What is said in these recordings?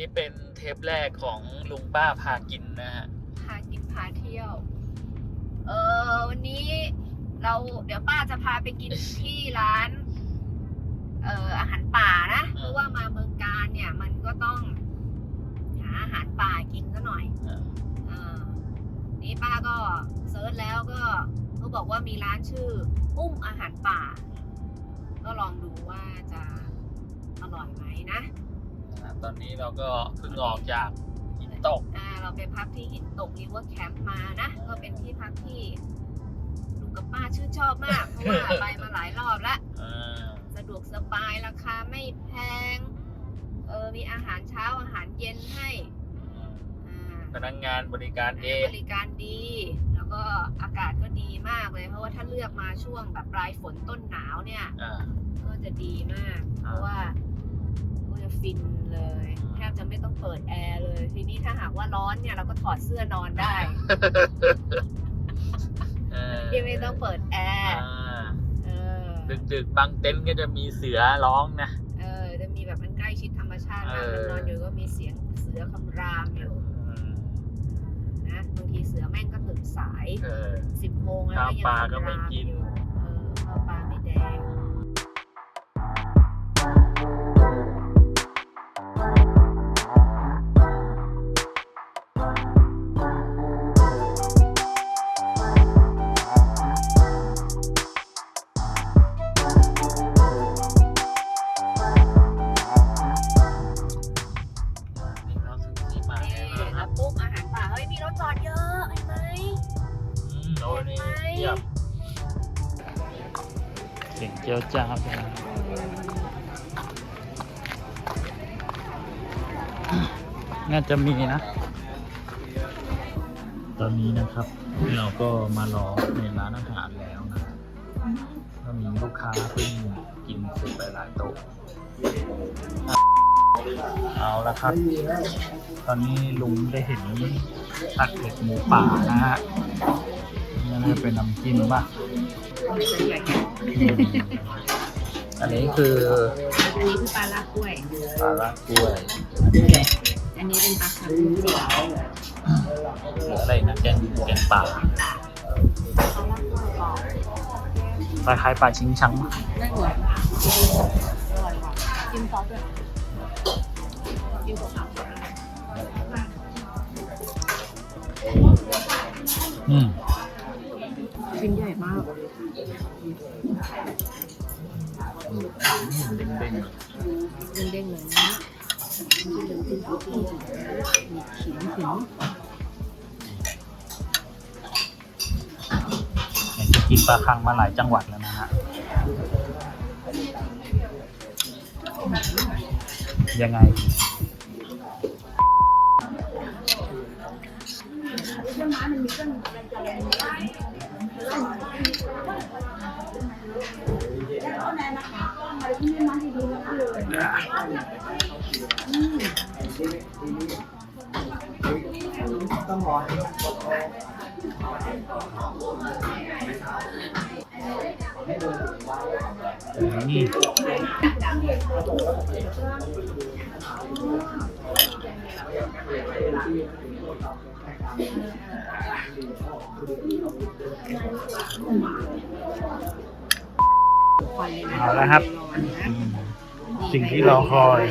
นี้เป็นเทปแรกของลุงป้าพากินนะฮะ พากินพาเที่ยว เออวันนี้เราเดี๋ยวป้าจะพาไปกินที่ร้าน เอ่ออาหารป่านะเพราะว่ามาเมืองการเนี่ย มันก็ต้องหาอาหารป่ากินซะหน่อยอ่าเออนี่ป้าก็เซิร์ชแล้วก็เขาบอกว่ามีร้านชื่อปุ้มอาหารป่า ก็ลองดูว่าจะอร่อยไหมนะ ตอนนี้เราก็เพิ่งออกจากหินตก อ่าเราไปพักที่หินตกริเวอร์แคมป์มานะ ก็เป็นที่พักที่ลุงกับป้าชื่นชอบมาก เพราะว่าไปมาหลายรอบแล้วอ่าสะดวกสบายราคาไม่แพง เออมีอาหารเช้าอาหารเย็นให้ อ่า พนักงานบริการดี บริการดี แล้วก็อากาศก็ดีมากเลย เพราะว่าถ้าเลือกมาช่วงแบบปลายฝนต้นหนาวเนี่ย อ่า ก็จะดีมาก เพราะว่าก็จะ ฟินเลยแทบจะไม่ต้องเปิดแอร์เลย ทีนี้ถ้าหากว่าร้อนเนี่ยเราก็ถอดเสื้อนอนได้เออที่ไม่ต้องเปิดแออ่ร์าเออดึกๆบางเต็นท์ก็จะมีเสือร้องนะเออจะมีแบบมันใกล้ชิดธรรมชาติมากเออนอนอยู่ก็มีเสียงเสือคำรามอยู่อืมนะบางทีเสือแม่งก็ตื่นสายเออสิบโมงแล้วข้าวก็ยังปลาก็คำไม่รามกินอยู่ เสียงเจียวจ้าวนะน่าจะมีนะ ตอนนี้นะครับ เราก็มารอในร้านอาหารแล้วนะก็มีลูกค้าเพิ่งกินเสร็จไปหลายโต๊ะ เอาละครับ ตอนนี้ลุงได้เห็นตักเล็ดหมูป่านะฮะนี่น่าจะเป็นน้ำจิ้มป่ะ อืมอันนี้คืออันนี้คือปลาลากกล้วย ปลาลากกล้วยอันนี้เป็นปลาคาร์ฟเจียวหรืออะไรนะแกงแกงป่าปลาลากกล้วยกรอบคล้ายๆปลาชิงชังไม่เหมือนอร่อยว่ะจิ้มซอสด้วยจิ้มกับผักอืมชิ้นใหญ่มาก เด้งเด้งๆเลยนะมีขิงขิงๆอยกินปลาคังมาหลายจังหวัดแล้วนะฮะ ยังไง อ๋อแล้วครับอืมสิ่งรอคอยแกงปลาเอาสิคุ้น สิ่งที่เราคอย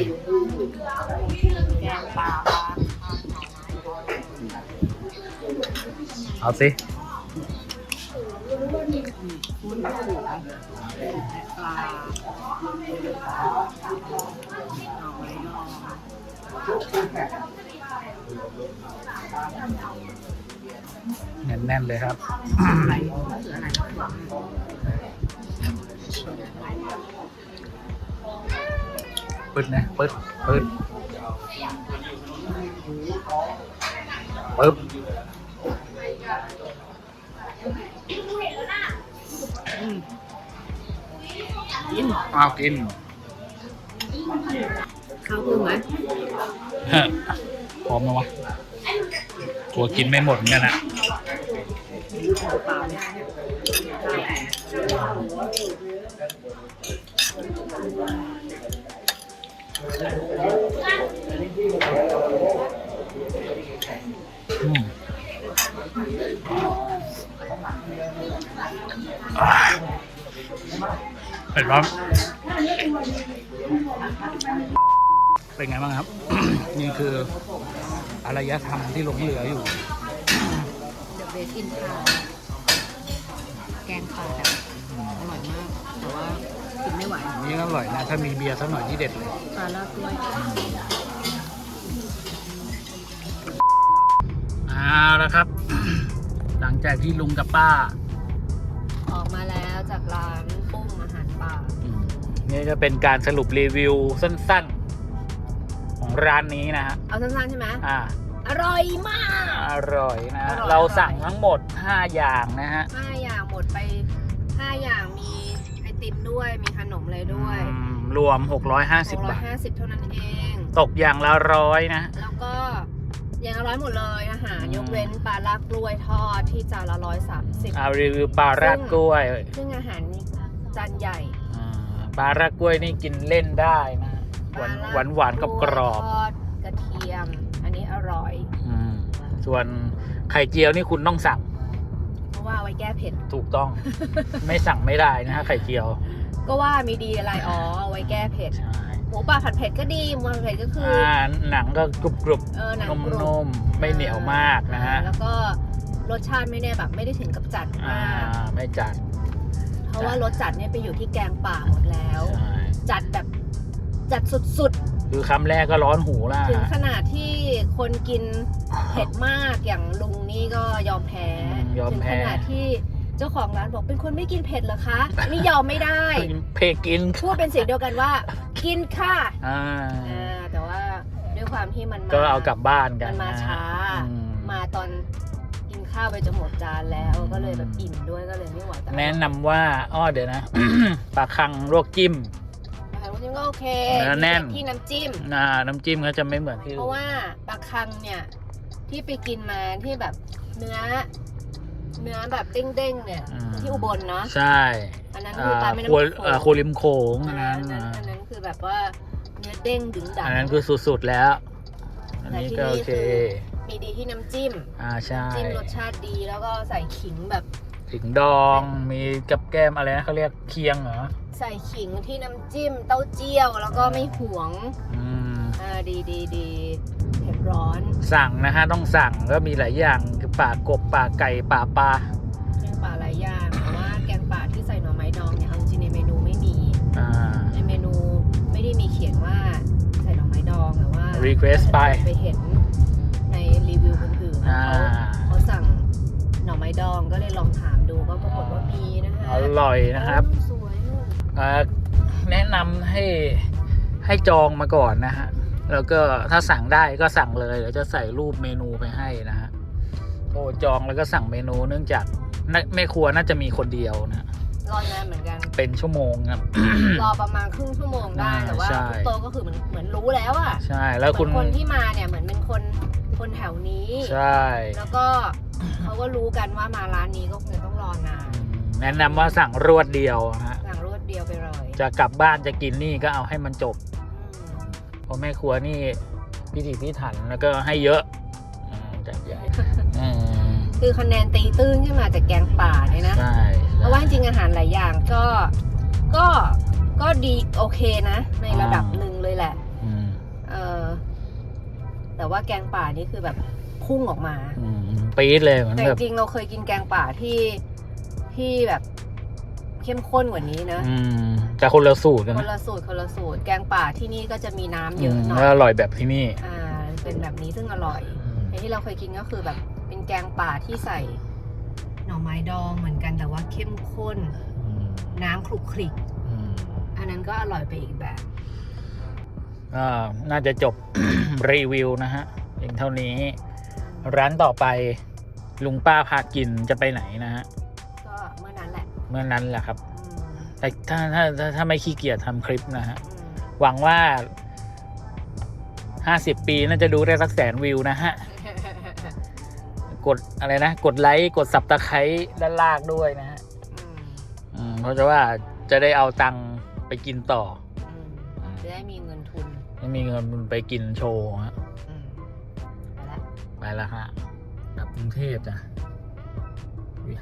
เอาสิแน่นๆเลยครับ ปึ๊ดนะปึ๊ดปึ๊ดปึ๊บกินเอากินข้าวเพิ่มไหมฮะพร้อมไหมวะกลัวกินไม่หมดเหมือนกันนะ เปล่าเนี่าเผ็ดครับเป็นไงบ้างครับ นี่คืออารยธรรมที่หลงเหลืออยู่เดอะเบสอินทาวแกงป่าแบบอร่อยมาก แต่ว่า กินไม่ไหวนี่ก็อร่อยนะ ถ้ามีเบียร์สักหน่อยที่เด็ดเลยปลาลาดกล้วยเอาละครับ หลังจากที่ลุงกับป้า ออกมาแล้วจากร้านปุ้งอาหารป่านี่จะเป็นการสรุปรีวิวสั้นๆ ของร้านนี้นะฮะ เอาสั้นๆใช่ไหมอ่า อร่อยมาก อร่อยนะอร่อยเราสั่งทั้งหมด 5 อย่างนะฮะห้าอย่างหมดไป มด้วย มีขนมอะไรด้วยอืมรวม 650 บาท 650 เท่านั้นเอง ตกอย่างละร้อยนะ แล้วก็อย่างละร้อยหมดเลยอาหาร อืม ยกเว้นปลาลากกล้วยทอดที่จานละร้อยสามสิบเอารีวิวปลาราดกล้วยซึ่งอาหารนี้จานใหญ่ อ่าปลาราดกล้วยนี่กินเล่นได้นะหวานหวานหวานกับกรอบทอดกระเทียม อันนี้อร่อย ๆอืมส่วนไข่เจียวนี่คุณต้องสั่งเพราะ ว่าเอาไว้แก้เผ็ด ถูกต้อง ไม่สั่งไม่ได้นะฮะไข่เจียว ก็ว่ามีดีอะไรอ๋อเอาไว้แก้เผ็ดใช่หมูป่าผัดเผ็ดก็ดีหมูผัดเผ็ดก็คืออ่าหนังก็กรุบกรุบเออหนังนุ่มกรุบนุ่มๆไม่เหนียวมากนะฮะแล้วก็รสชาติไม่ได้แบบไม่ได้ถึงกับจัดอ่ามาก ไม่จัดเพราะว่ารสจัดเนี่ยไปอยู่ที่แกงป่าหมดแล้ว ใช่จัดแบบจัดสุด คือคำแรกก็ร้อนหูแล้วๆถึงฮะขนาดที่คนกินเผ็ดมากอย่างลุงนี่ก็ยอมแพ้ยอมถึงแพ้ขนาดที่เจ้าของร้านบอกเป็นคนไม่กินเผ็ดเหรอคะ นี่ยอมไม่ได้ เพกินพูดเป็นเสียงเดียวกันว่า กินค่ะอ่าอ่าแต่ว่าด้วยความที่มันมาก็เอากลับบ้านกันมันมานะช้าอืมมาตอนกินข้าวไปจะหมดจานแล้วก็เลยแบบอิ่มด้วยก็เลยไม่ไหวแต่แนะนำว่าอ้อเดี๋ยวนะปลาคังลวกจิ้ม อาหารจิ้มก็โอเคเนื้อแน่น ที่น้ำจิ้ม อ่าน้ำจิ้มก็จะไม่เหมือนที่เพราะว่าปลาคังเนี่ยที่ไปกินมาที่แบบเนื้อ เนื้อแบบเด้งๆเนี่ย อืมที่อุบลเนาะใช่อันนั้นอ่าคือปลาแม่ครัวน้ำโขอ่างครัวริมโขงอันอ่านั้นอันนั้นอ่าอันนั้นคือแบบว่าเนื้อเด้งดึงดัง อันนั้นคือสุดๆแล้ว อันนี้ก็โอเคมีดีที่น้ำจิ้มอ่าใช่ น้ำจิ้มรสชาติดีแล้วก็ใส่ขิงแบบ ถึงดองมีกับแก้มอะไรนะเขาเรียกเคียงเหรอ ใส่ขิงที่น้ำจิ้มเต้าเจี้ยว แล้วก็ไม่หวงอืมอ่าดีดีดีเผ็ดร้อนสั่งนะฮะต้องสั่งก็มีหลายอย่างคือป่ากบป่าไก่ป่าปลาแกงป่าหลายอย่างแต่ว่าแกงป่าที่ใส่หน่อไม้ดองเนี่ยเอาจริงๆในเมนูไม่มี อ่า ในเมนูไม่ได้มีเขียนว่าใส่หน่อไม้ดองแต่ว่า request ไป ไปเห็นในรีวิวคนอื่นๆอ่า เขาเขาสั่งหน่ อไม้ดองก็เลยลองถามดูก็ปรากฏว่ามีนะคะอร่อยนะครับโอ้สวยลูกเอ่อแนะนำให้ให้จองมาก่อนนะฮะแล้วก็ถ้าสั่งได้ก็สั่งเลยเดี๋ยวจะใส่รูปเมนูไปให้นะฮะโทรจองแล้วก็สั่งเมนูเนื่องจากน่าแม่ครัวน่าจะมีคนเดียวนะรอนานเหมือนกันเป็นชั่วโมงครับรอประมาณครึ่งชั่วโมงได้อ่าแต่ว่าใช่ทุกโต๊ะก็คือเหมือนเหมือนรู้แล้วอะใช่แล้วคุณเหมือนคนที่มาเนี่ยเหมือนเป็นคนคนแถวนี้ใช่แล้วก็เขา ก็รู้กันว่ามาร้านนี้ก็คงต้องรอนานอืมแนะนำว่าสั่งรวดเดียวนะฮะสั่งรวดเดียวไปเลยจะกลับบ้านจะกินนี่ก็เอาให้มันจบอืมเพราะแม่ครัวนี่พิถีพิถันแล้วก็ให้เยอะอืมจัดใหญ่อืมคือคะแนนตีตื้นขึ้นมาจากแกงป่าเนี่ยนะ ใช่เพราะว่าจริงๆอาหารหลายอย่างก็ก็ก็ดีโอเคนะ ในระดับหนึ่งเลยแหละ อืม เออแต่ว่าแกงป่านี่คือแบบ พุ่งออกมา อืมปี๊ดเลยเหมือนแต่แบบจริงๆเราเคยกินแกงป่าที่ที่แบบเข้มข้นกว่านี้นะอืมแต่คนละสูตรกันคนะนละสูตรคนละสูตร แกงป่าที่นี่ก็จะมีน้ำเยอือะมหน่อแล้วยอร่อยแบบที่นี่ อ่าเป็นแบบนี้ซึ่งอร่อยในที่เราเคยกินก็คือแบบเป็นแกงป่าที่ใส่ หน่อไม้ดองเหมือนกันแต่ว่าเข้มข้นอืมน้ำคลุกคลิกอืมอันนั้นก็อร่อยไปอีกแบบ ก็น่าจะจบ รีวิวนะฮะเพียงเท่านี้ ร้านต่อไปลุงป้าพากินจะไปไหนนะฮะก็เมื่อนั้นแหละเมื่อนั้นแหละครับอืมแต่ถ้าถ้าถ้าถ้าไม่ขี้เกียจทำคลิปนะฮะอืมหวังว่าห้าสิบปีน่าจะดูได้สักแสนวิวนะฮะ กดอะไรนะ กดไลค์ กดสับตะไคร้ด้านล่างด้วยนะฮะอืมอืมเพราะจะว่าจะได้เอาตังค์ไปกินต่ออืมจะได้มีเงินทุนไม่มีเงินไปกินโชว์ฮะอืม ไปละไปแล้วฮะกลับกรุงเทพจ้ะ